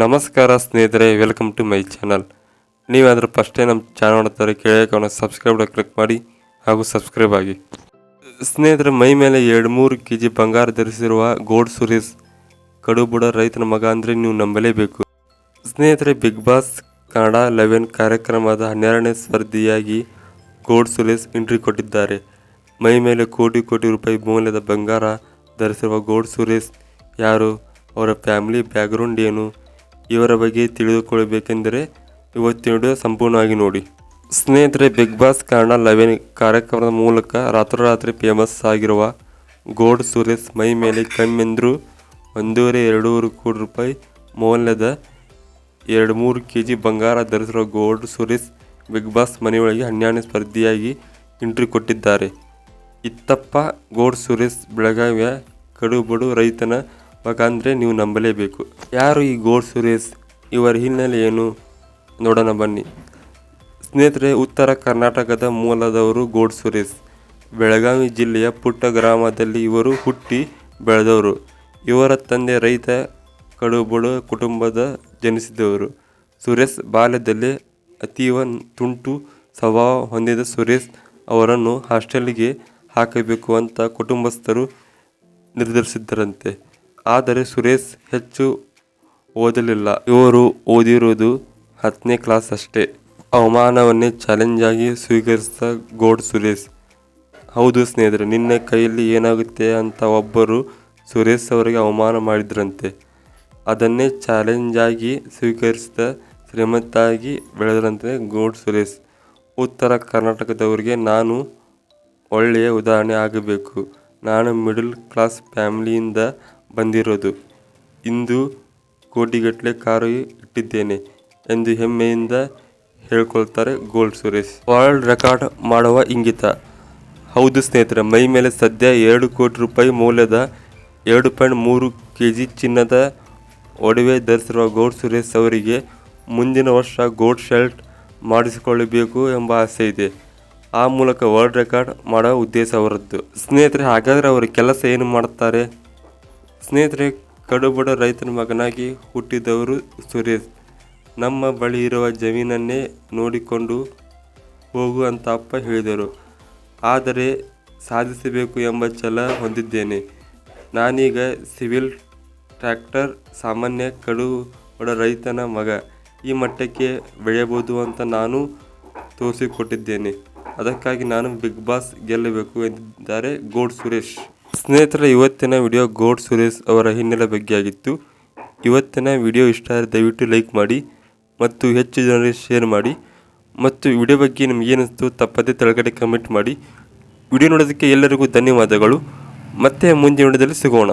ನಮಸ್ಕಾರ ಸ್ನೇಹಿತರೆ welcome to my channel ನೀವಾದರೂ ಫಸ್ಟೇ ನಮ್ಮ ಚಾನಲ್ ನೋಡ್ತಾರೆ ಕೆಳಗೆ ಸಬ್ಸ್ಕ್ರೈಬ್ ಕ್ಲಿಕ್ ಮಾಡಿ ಹಾಗೂ ಸಬ್ಸ್ಕ್ರೈಬ್ ಆಗಿ. ಸ್ನೇಹಿತರೆ, ಮೈ ಮೇಲೆ ಎರಡು ಮೂರು ಕೆ ಜಿ ಬಂಗಾರ ಧರಿಸಿರುವ ಗೋಡ್ ಸುರೇಶ್, ಕಡುಬುಡ ರೈತನ ಮಗ ಅಂದರೆ ನೀವು ನಂಬಲೇಬೇಕು. ಸ್ನೇಹಿತರೆ ಬಿಗ್ ಬಾಸ್ ಕನ್ನಡ ಲೆವೆನ್ ಕಾರ್ಯಕ್ರಮದ ಹನ್ನೆರಡನೇ ಸ್ಪರ್ಧಿಯಾಗಿ ಗೋಡ್ ಸುರೇಶ್ ಎಂಟ್ರಿ ಕೊಟ್ಟಿದ್ದಾರೆ. ಮೈ ಮೇಲೆ ಕೋಟಿ ಕೋಟಿ ರೂಪಾಯಿ ಮೌಲ್ಯದ ಬಂಗಾರ ಧರಿಸಿರುವ ಗೋಡ್ ಸುರೇಶ್ ಯಾರು? ಅವರ ಫ್ಯಾಮಿಲಿ ಬ್ಯಾಕ್ಗ್ರೌಂಡ್ ಏನು? ಇವರ ಬಗ್ಗೆ ತಿಳಿದುಕೊಳ್ಳಬೇಕೆಂದರೆ ಇವತ್ತಿನ ವಿಡಿಯೋ ಸಂಪೂರ್ಣವಾಗಿ ನೋಡಿ. ಸ್ನೇಹಿತರೆ ಬಿಗ್ ಬಾಸ್ ಕಾರಣ ಲವೆನ್ ಕಾರ್ಯಕ್ರಮದ ಮೂಲಕ ರಾತ್ರೋರಾತ್ರಿ ಫೇಮಸ್ ಆಗಿರುವ ಗೋಡ್ ಸುರೇಶ್ ಮೈ ಮೇಲೆ ಕಮ್ಮೆಂದ್ರು ಒಂದೂವರೆ ಎರಡೂವರೆ ಕೋಟಿ ರೂಪಾಯಿ ಮೌಲ್ಯದ ಎರಡು ಮೂರು ಕೆ ಜಿ ಬಂಗಾರ ಧರಿಸಿರುವ ಗೋಡ್ ಸುರೇಶ್ ಬಿಗ್ ಬಾಸ್ ಮನೆಯೊಳಗೆ ಹನ್ನೆರಡನೇ ಸ್ಪರ್ಧಿಯಾಗಿ ಎಂಟ್ರಿ ಕೊಟ್ಟಿದ್ದಾರೆ. ಇತ್ತಪ್ಪ ಗೋಡ್ ಸುರೇಶ್ ಬೆಳಗಾವಿಯ ಕಡುಬಡು ರೈತನ ಅಂದರೆ ನೀವು ನಂಬಲೇಬೇಕು. ಯಾರು ಈ ಗೋಡ್ ಸುರೇಶ್, ಇವರ ಹಿನ್ನೆಲೆ ಏನು? ನೋಡೋಣ ಬನ್ನಿ. ಸ್ನೇಹಿತರೆ, ಉತ್ತರ ಕರ್ನಾಟಕದ ಮೂಲದವರು ಗೋಡ್ ಸುರೇಶ್. ಬೆಳಗಾವಿ ಜಿಲ್ಲೆಯ ಪುಟ್ಟ ಗ್ರಾಮದಲ್ಲಿ ಇವರು ಹುಟ್ಟಿ ಬೆಳೆದವರು. ಇವರ ತಂದೆ ರೈತ ಕಡುಬಡ ಕುಟುಂಬದ ಜನಿಸಿದವರು. ಸುರೇಶ್ ಬಾಲ್ಯದಲ್ಲಿ ಅತೀವ ತುಂಟು ಸ್ವಭಾವ ಹೊಂದಿದ ಸುರೇಶ್ ಅವರನ್ನು ಹಾಸ್ಟೆಲ್ಗೆ ಹಾಕಬೇಕು ಅಂತ ಕುಟುಂಬಸ್ಥರು ನಿರ್ಧರಿಸಿದ್ದರಂತೆ. ಆದರೆ ಸುರೇಶ್ ಹೆಚ್ಚು ಓದಲಿಲ್ಲ. ಇವರು ಓದಿರುವುದು ಹತ್ತನೇ ಕ್ಲಾಸ್ ಅಷ್ಟೇ. ಅವಮಾನವನ್ನೇ ಚಾಲೆಂಜ್ ಆಗಿ ಸ್ವೀಕರಿಸಿದ ಗೋಡ್ ಸುರೇಶ್. ಹೌದು ಸ್ನೇಹಿತರೆ, ನಿನ್ನ ಕೈಯಲ್ಲಿ ಏನಾಗುತ್ತೆ ಅಂತ ಒಬ್ಬರು ಸುರೇಶ್ ಅವರಿಗೆ ಅವಮಾನ ಮಾಡಿದ್ರಂತೆ. ಅದನ್ನೇ ಚಾಲೆಂಜ್ ಆಗಿ ಸ್ವೀಕರಿಸಿದ ಶ್ರೀಮಂತಾಗಿ ಬೆಳೆದ್ರಂತೆ ಗೋಡ್ ಸುರೇಶ್. ಉತ್ತರ ಕರ್ನಾಟಕದವರಿಗೆ ನಾನು ಒಳ್ಳೆಯ ಉದಾಹರಣೆ ಆಗಬೇಕು. ನಾನು ಮಿಡಲ್ ಕ್ಲಾಸ್ ಫ್ಯಾಮಿಲಿಯಿಂದ ಬಂದಿರೋದು. ಇಂದು ಕೋಟಿಗಟ್ಟಲೆ ಕಾರು ಇಟ್ಟಿದ್ದೇನೆ ಎಂದು ಹೆಮ್ಮೆಯಿಂದ ಹೇಳ್ಕೊಳ್ತಾರೆ ಗೋಲ್ಡ್ ಸುರೇಶ್. ವರ್ಲ್ಡ್ ರೆಕಾರ್ಡ್ ಮಾಡುವ ಇಂಗಿತ. ಹೌದು ಸ್ನೇಹಿತರೆ, ಮೈ ಮೇಲೆ ಸದ್ಯ ಎರಡು ಕೋಟಿ ರೂಪಾಯಿ ಮೌಲ್ಯದ ಎರಡು ಪಾಯಿಂಟ್ ಮೂರು ಕೆ ಜಿ ಚಿನ್ನದ ಒಡವೆ ಧರಿಸಿರುವ ಗೋಲ್ಡ್ ಸುರೇಶ್ ಅವರಿಗೆ ಮುಂದಿನ ವರ್ಷ ಗೋಲ್ಡ್ ಶರ್ಟ್ ಮಾಡಿಸಿಕೊಳ್ಳಬೇಕು ಎಂಬ ಆಸೆ ಇದೆ. ಆ ಮೂಲಕ ವರ್ಲ್ಡ್ ರೆಕಾರ್ಡ್ ಮಾಡುವ ಉದ್ದೇಶ ಅವರದ್ದು. ಸ್ನೇಹಿತರೆ, ಹಾಗಾದರೆ ಅವರು ಕೆಲಸ ಏನು ಮಾಡ್ತಾರೆ ಸ್ನೇಹಿತರೆ, ಕಡುಬಡ ರೈತನ ಮಗನಾಗಿ ಹುಟ್ಟಿದವರು ಸುರೇಶ್. ನಮ್ಮ ಬಳಿ ಇರುವ ಜಮೀನನ್ನೇ ನೋಡಿಕೊಂಡು ಹೋಗು ಅಂತ ಅಪ್ಪ ಹೇಳಿದರು. ಆದರೆ ಸಾಧಿಸಬೇಕು ಎಂಬ ಛಲ ಹೊಂದಿದ್ದೇನೆ. ನಾನೀಗ ಸಿವಿಲ್ ಟ್ರ್ಯಾಕ್ಟರ್, ಸಾಮಾನ್ಯ ಕಡುಬಡ ರೈತನ ಮಗ. ಈ ಮಟ್ಟಕ್ಕೆ ಬೆಳೆಯಬಹುದು ಅಂತ ನಾನು ತೋರಿಸಿಕೊಟ್ಟಿದ್ದೇನೆ. ಅದಕ್ಕಾಗಿ ನಾನು ಬಿಗ್ ಬಾಸ್ ಗೆಲ್ಲಬೇಕು ಎಂದಿದ್ದಾರೆ ಗೋಡ್ ಸುರೇಶ್. ಸ್ನೇಹಿತರೆ, ಇವತ್ತಿನ ವಿಡಿಯೋ ಗೋಡ್ ಸುರೇಶ್ ಅವರ ಹಿನ್ನೆಲೆ ಬಗ್ಗೆ ಆಗಿತ್ತು ಇವತ್ತಿನ ವಿಡಿಯೋ ಇಷ್ಟ ಆದರೆ ದಯವಿಟ್ಟು ಲೈಕ್ ಮಾಡಿ ಮತ್ತು ಹೆಚ್ಚು ಜನರಿಗೆ ಶೇರ್ ಮಾಡಿ ಮತ್ತು ವಿಡಿಯೋ ಬಗ್ಗೆ ನಿಮಗೇನಿಸ್ತು ತಪ್ಪದೇ ತೆಳಗಡೆ ಕಮೆಂಟ್ ಮಾಡಿ. ವಿಡಿಯೋ ನೋಡೋದಕ್ಕೆ ಎಲ್ಲರಿಗೂ ಧನ್ಯವಾದಗಳು. ಮತ್ತೆ ಮುಂದಿನ ವಿಡಿಯೋದಲ್ಲಿ ಸಿಗೋಣ.